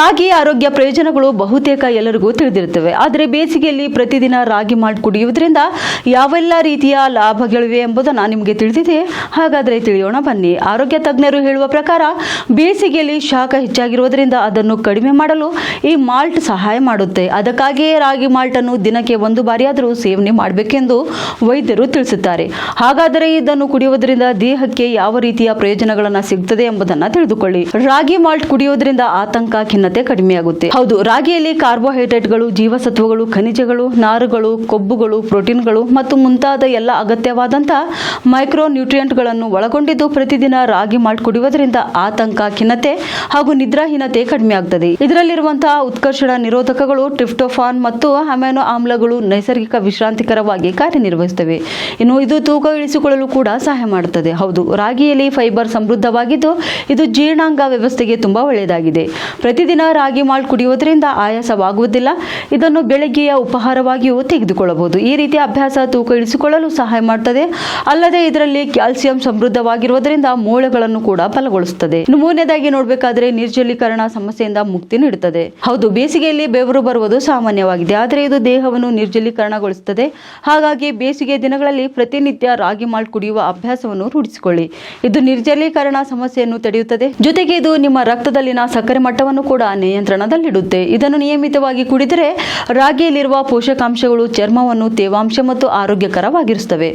ರಾಗಿ ಆರೋಗ್ಯ ಪ್ರಯೋಜನಗಳು ಬಹುತೇಕ ಎಲ್ಲರಿಗೂ ತಿಳಿದಿರುತ್ತವೆ. ಆದರೆ ಬೇಸಿಗೆಯಲ್ಲಿ ಪ್ರತಿದಿನ ರಾಗಿ ಮಾಲ್ಟ್ ಕುಡಿಯುವುದರಿಂದ ಯಾವೆಲ್ಲ ರೀತಿಯ ಲಾಭಗಳಿವೆ ಎಂಬುದನ್ನು ನಿಮಗೆ ತಿಳಿದಿದೆ. ಹಾಗಾದರೆ ತಿಳಿಯೋಣ ಬನ್ನಿ. ಆರೋಗ್ಯ ತಜ್ಞರು ಹೇಳುವ ಪ್ರಕಾರ ಬೇಸಿಗೆಯಲ್ಲಿ ಶಾಖ ಹೆಚ್ಚಾಗಿರುವುದರಿಂದ ಅದನ್ನು ಕಡಿಮೆ ಮಾಡಲು ಈ ಮಾಲ್ಟ್ ಸಹಾಯ ಮಾಡುತ್ತೆ. ಅದಕ್ಕಾಗಿಯೇ ರಾಗಿ ಮಾಲ್ಟನ್ನು ದಿನಕ್ಕೆ ಒಂದು ಬಾರಿಯಾದರೂ ಸೇವನೆ ಮಾಡಬೇಕೆಂದು ವೈದ್ಯರು ತಿಳಿಸುತ್ತಾರೆ. ಹಾಗಾದರೆ ಇದನ್ನು ಕುಡಿಯುವುದರಿಂದ ದೇಹಕ್ಕೆ ಯಾವ ರೀತಿಯ ಪ್ರಯೋಜನಗಳನ್ನು ಸಿಗುತ್ತದೆ ಎಂಬುದನ್ನು ತಿಳಿದುಕೊಳ್ಳಿ. ರಾಗಿ ಮಾಲ್ಟ್ ಕುಡಿಯುವುದರಿಂದ ಆತಂಕ, ಖಿನ್ನತೆ ಕಡಿಮೆಯಾಗುತ್ತೆ ಹೌದು ರಾಗಿಯಲ್ಲಿ ಕಾರ್ಬೋಹೈಡ್ರೇಟ್ಗಳು ಜೀವಸತ್ವಗಳು ಖನಿಜಗಳು ನಾರುಗಳು ಕೊಬ್ಬುಗಳು ಪ್ರೋಟೀನ್ಗಳು ಮತ್ತು ಮುಂತಾದ ಎಲ್ಲ ಅಗತ್ಯವಾದಂತಹ ಮೈಕ್ರೋ ನ್ಯೂಟ್ರಿಯೆಂಟ್ಗಳನ್ನು ಒಳಗೊಂಡಿದ್ದು ಪ್ರತಿದಿನ ರಾಗಿ ಮಾಲ್ಟ್ ಕುಡಿಯುವುದರಿಂದ ಆತಂಕ, ಖಿನ್ನತೆ ಹಾಗೂ ನಿದ್ರಾಹೀನತೆ ಕಡಿಮೆಯಾಗುತ್ತದೆ ಇದರಲ್ಲಿರುವಂತಹ ಉತ್ಕರ್ಷಣ ನಿರೋಧಕಗಳು ಟ್ರಿಪ್ಟೋಫಾನ್ ಮತ್ತು ಅಮೆನೋ ಆಮ್ಲಗಳು ನೈಸರ್ಗಿಕ ವಿಶ್ರಾಂತಿಕರವಾಗಿ ಕಾರ್ಯನಿರ್ವಹಿಸುತ್ತವೆ. ಇನ್ನು ಇದು ತೂಕ ಇಳಿಸಿಕೊಳ್ಳಲು ಕೂಡ ಸಹಾಯ ಮಾಡುತ್ತದೆ. ಹೌದು, ರಾಗಿಯಲ್ಲಿ ಫೈಬರ್ ಸಮೃದ್ಧವಾಗಿದ್ದು ಇದು ಜೀರ್ಣಾಂಗ ವ್ಯವಸ್ಥೆಗೆ ತುಂಬಾ ಒಳ್ಳೆಯದಾಗಿದೆ. ಪ್ರತಿದಿನ ರಾಗಿ ಮಾಲ್ಟ್ ಕುಡಿಯುವುದರಿಂದ ಆಯಾಸವಾಗುವುದಿಲ್ಲ. ಇದನ್ನು ಬೆಳಗ್ಗೆಯ ಉಪಹಾರವಾಗಿಯೂ ತೆಗೆದುಕೊಳ್ಳಬಹುದು. ಈ ರೀತಿಯ ಅಭ್ಯಾಸ ತೂಕ ಇಳಿಸಿಕೊಳ್ಳಲು ಸಹಾಯ ಮಾಡುತ್ತದೆ ಅಲ್ಲದೆ ಇದರಲ್ಲಿ ಕ್ಯಾಲ್ಸಿಯಂ ಸಮೃದ್ಧವಾಗಿರುವುದರಿಂದ ಮೂಳೆಗಳನ್ನು ಕೂಡ ಬಲಗೊಳಿಸುತ್ತದೆ ಮೂರನೇದಾಗಿ ನೋಡಬೇಕಾದ್ರೆ ನಿರ್ಜಲೀಕರಣ ಸಮಸ್ಯೆಯಿಂದ ಮುಕ್ತಿ ನೀಡುತ್ತದೆ. ಹೌದು, ಬೇಸಿಗೆಯಲ್ಲಿ ಬೆವರು ಬರುವುದು ಸಾಮಾನ್ಯವಾಗಿದೆ. ಆದರೆ ಇದು ದೇಹವನ್ನು ನಿರ್ಜಲೀಕರಣಗೊಳಿಸುತ್ತದೆ. ಹಾಗಾಗಿ ಬೇಸಿಗೆ ದಿನಗಳಲ್ಲಿ ಪ್ರತಿನಿತ್ಯ ರಾಗಿ ಮಾಲ್ಟ್ ಕುಡಿಯುವ ಅಭ್ಯಾಸವನ್ನು ರೂಢಿಸಿಕೊಳ್ಳಿ. ಇದು ನಿರ್ಜಲೀಕರಣ ಸಮಸ್ಯೆಯನ್ನು ತಡೆಯುತ್ತದೆ. ಜೊತೆಗೆ ಇದು ನಿಮ್ಮ ರಕ್ತದಲ್ಲಿನ ಸಕ್ಕರೆ ಮಟ್ಟವನ್ನು ಕೂಡ ನಿಯಂತ್ರಣದಲ್ಲಿಡುತ್ತೆ. ಇದನ್ನು ನಿಯಮಿತವಾಗಿ ಕುಡಿದರೆ ರಾಗಿಯಲ್ಲಿರುವ ಪೋಷಕಾಂಶಗಳು ಚರ್ಮವನ್ನು ತೇವಾಂಶ ಮತ್ತು ಆರೋಗ್ಯಕರವಾಗಿರುತ್ತವೆ.